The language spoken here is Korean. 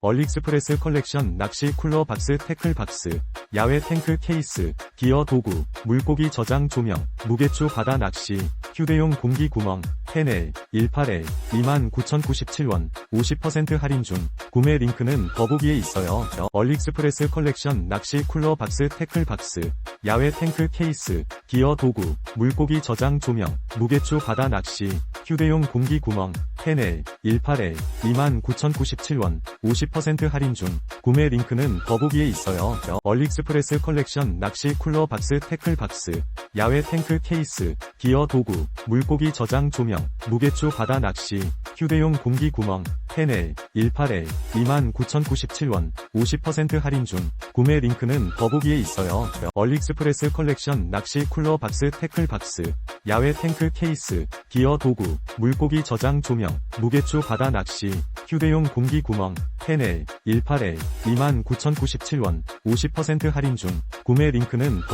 얼릭스프레스 컬렉션 낚시 쿨러 박스 태클 박스, 야외 탱크 케이스, 기어 도구, 물고기 저장 조명, 무게추 바다 낚시, 휴대용 공기 구멍, 페넬, 18L, 29,097원, 50% 할인 중, 구매 링크는 더보기에 있어요. 얼릭스프레스 컬렉션 낚시 쿨러 박스 태클 박스, 야외 탱크 케이스, 기어 도구, 물고기 저장 조명, 무게추 바다 낚시, 휴대용 공기 구멍, 페넬, 18L, 29,097원, 50% 할인 중, 구매 링크는 더보기에 있어요. 얼릭스프레스 컬렉션 낚시 쿨러 박스 태클 박스, 야외 탱크 케이스, 기어 도구, 물고기 저장 조명, 무게추 바다 낚시, 휴대용 공기 구멍, 페넬, 18L, 29,097원, 50% 할인 중, 구매 링크는 더보기에 있어요. 얼릭스프레스 컬렉션 낚시 쿨러 박스 태클 박스, 야외 탱크 케이스, 기어 도구, 물고기 저장 조명, 무게추 바다 낚시, 휴대용 공기 구멍, 페넬, 18L, 29,097원, 50% 할인 중, 구매 링크는 더